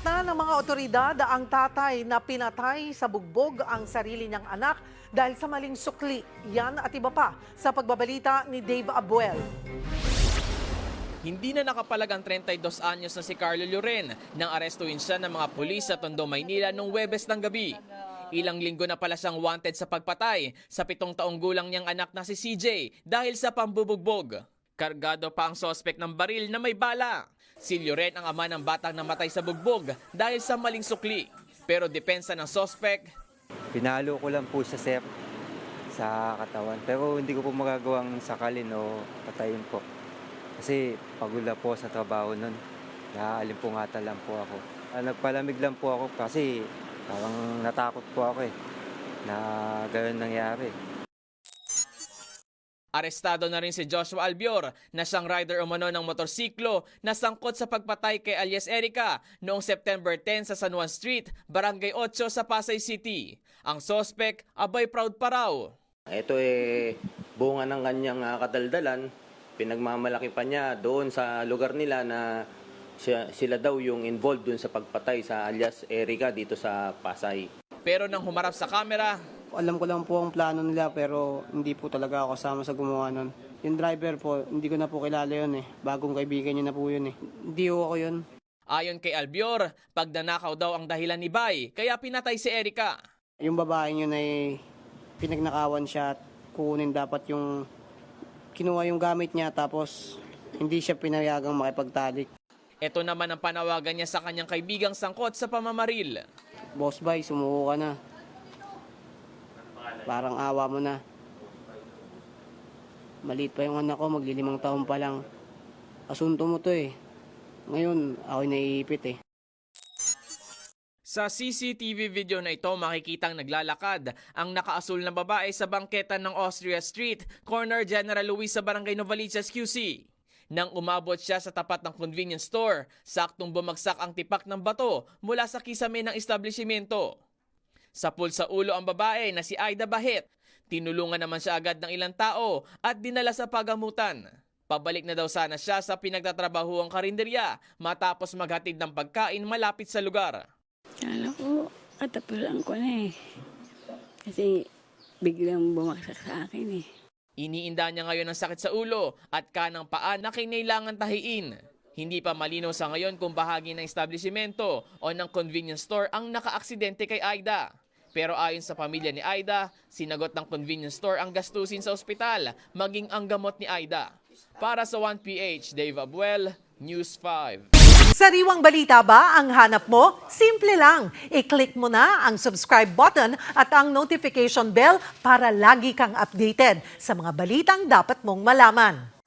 Na ng mga otoridad ang tatay na pinatay sa bugbog ang sarili niyang anak dahil sa maling sukli. Yan at iba pa sa pagbabalita ni Dave Abuel. Hindi na nakapalag ang 32 anyos na si Carlo Loren nang arestuin siya ng mga pulis sa Tondo, Maynila noong Webes ng gabi. Ilang linggo na pala siyang wanted sa pagpatay sa pitong taong gulang niyang anak na si CJ dahil sa pambubugbog. Kargado pa ang sospek ng baril na may bala. Si Loren ang ama ng batang namatay sa bugbog dahil sa maling sukli. Pero depensa ng sospek, Pinalo ko lang po siya, sir, sa katawan. Pero hindi ko po magagawang sakalin o patayin po. Kasi pagod na po sa trabaho nun. Naalimpungatan lang po ako. Ah, nagpalamig lang po ako kasi parang natakot po ako eh na gano'n nangyari. Arestado na rin si Joshua Albior na siyang rider umano ng motorsiklo na sangkot sa pagpatay kay alias Erica noong September 10 sa San Juan Street, Barangay 8 sa Pasay City. Ang sospek, abay proud pa raw. Ito eh bunga ng kanyang ah, kadaldalan. Pinagmamalaki pa niya doon sa lugar nila na siya, sila daw yung involved doon sa pagpatay sa alias Erica dito sa Pasay. Pero nang humarap sa kamera, Alam ko lang po ang plano nila pero hindi po talaga ako kasama sa gumawa nun. Yung driver po, hindi ko na po kilala yun eh. Bagong kaibigan niya na po yun eh. Hindi ko ako yun. ayon kay Albior, pagdanakaw daw ang dahilan ni Bay, kaya pinatay si Erica. Yung babae yun ay pinagnakawan siya at kukunin dapat yung kinuha yung gamit niya tapos hindi siya pinayagang makipagtalik. Ito naman ang panawagan niya sa kanyang kaibigang sangkot sa pamamaril. Boss bay, sumuko ka na. Parang awa mo na. Maliit pa yung anak ko, maglilimang taon pa lang. Asunto mo to eh. Ngayon, ako'y naiipit eh. Sa CCTV video na ito, makikitang naglalakad ang nakaasul na babae sa bangketa ng Austria Street, corner General Luis sa Barangay Novaliches, QC. Nang umabot siya sa tapat ng convenience store, saktong bumagsak ang tipak ng bato mula sa kisame ng establishmento. Sa pool sa ulo ang babae na si Aida Bahit. Tinulungan naman siya agad ng ilang tao at dinala sa pagamutan. Pabalik na daw sana siya sa pinagtatrabahuang karinderya matapos maghatid ng pagkain malapit sa lugar. Kala ko, katapusan ko na eh. Kasi biglang bumagsak sa akin eh. Iniinda niya ngayon ang sakit sa ulo at kanang paa na kinailangan tahiin. Hindi pa malinaw sa ngayon kung bahagi ng establishmento o ng convenience store ang nakaaksidente kay Aida. Pero ayon sa pamilya ni Aida, sinagot ng convenience store ang gastusin sa ospital, maging ang gamot ni Aida. Para sa 1PH, Dave Abuel, News 5. Sariwang balita ba ang hanap mo? Simple lang. I-click mo na ang subscribe button at ang notification bell para lagi kang updated sa mga balitang dapat mong malaman.